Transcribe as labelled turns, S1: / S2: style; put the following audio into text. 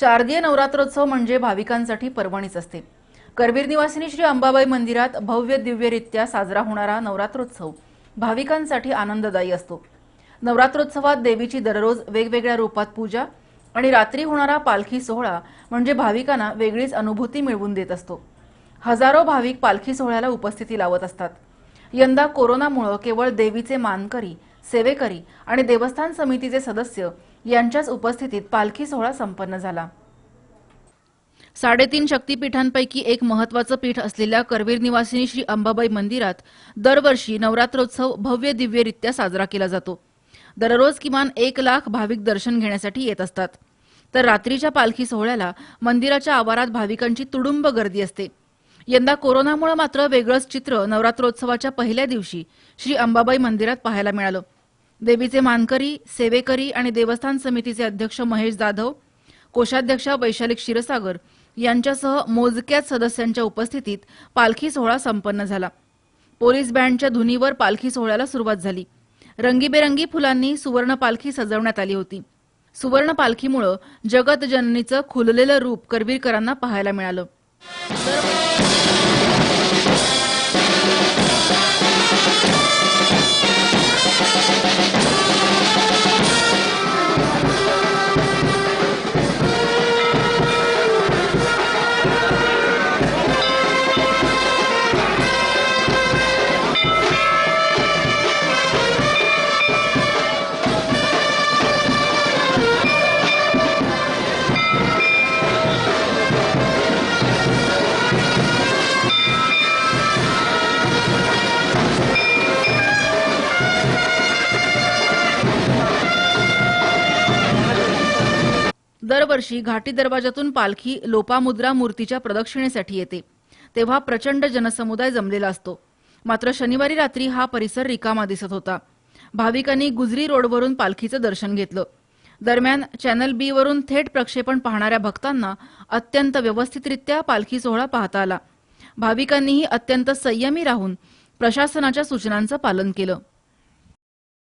S1: शारदीय नवरात्रोत्सव म्हणजे भाविकांसाठी पर्वणीच असते. करवीर निवासिनी श्री अंबाबाई मंदिरात भव्य दिव्यरित्या साजरा होणारा नवरात्रोत्सव भाविकांसाठी आनंददायी असतो. नवरात्रोत्सवात देवीची दररोज वेगवेगळ्या रूपात पूजा आणि रात्री होणारा पालखी सोहळा म्हणजे भाविकांना वेगळीच अनुभूती मिळवून देत असतो. हजारो भाविक पालखी सोहळ्याला उपस्थिती लावत असतात. यंदा कोरोनामुळं केवळ देवीचे मानकरी सेवेकरी आणि देवस्थान समितीचे सदस्य यांच्याच उपस्थितीत पालखी सोहळा संपन्न झाला. साडेतीन शक्तीपीठांपैकी एक महत्वाचं पीठ असलेल्या करवीर निवासिनी श्री अंबाबाई मंदिरात दरवर्षी नवरात्रोत्सव भव्य दिव्यरित्या साजरा केला जातो. दररोज किमान एक लाख भाविक दर्शन घेण्यासाठी येत असतात. तर रात्रीच्या पालखी सोहळ्याला मंदिराच्या आवारात भाविकांची तुडुंब गर्दी असते. यंदा कोरोनामुळे मात्र वेगळंच चित्र नवरात्रोत्सवाच्या पहिल्या दिवशी श्री अंबाबाई मंदिरात पाहायला मिळालं. देवीचे मानकरी सेवेकरी आणि देवस्थान समितीचे अध्यक्ष महेश जाधव कोषाध्यक्षा वैशाली क्षीरसागर यांच्यासह मोजक्याच सदस्यांच्या उपस्थितीत पालखी सोहळा संपन्न झाला. पोलीस बँडच्या धुनीवर पालखी सोहळ्याला सुरुवात झाली. रंगीबेरंगी फुलांनी सुवर्ण पालखी सजवण्यात आली होती. सुवर्ण पालखीमुळं जगत जननीचं खुललेलं रूप करवीरकरांना पाहायला मिळालं. दरवर्षी घाटी दरवाजातून पालखी लोपामुद्रा मूर्तीच्या प्रदक्षिणेसाठी येते. तेव्हा प्रचंड जनसमुदाय जमलेला असतो. मात्र शनिवारी रात्री हा परिसर रिकामा दिसत होता. भाविकांनी गुजरी रोडवरून पालखीचं दर्शन घेतलं. दरम्यान चॅनल बी वरून थेट प्रक्षेपण पाहणाऱ्या भक्तांना अत्यंत व्यवस्थितरित्या पालखी सोहळा पाहता आला. भाविकांनीही अत्यंत संयमी राहून प्रशासनाच्या सूचनांचं पालन केलं.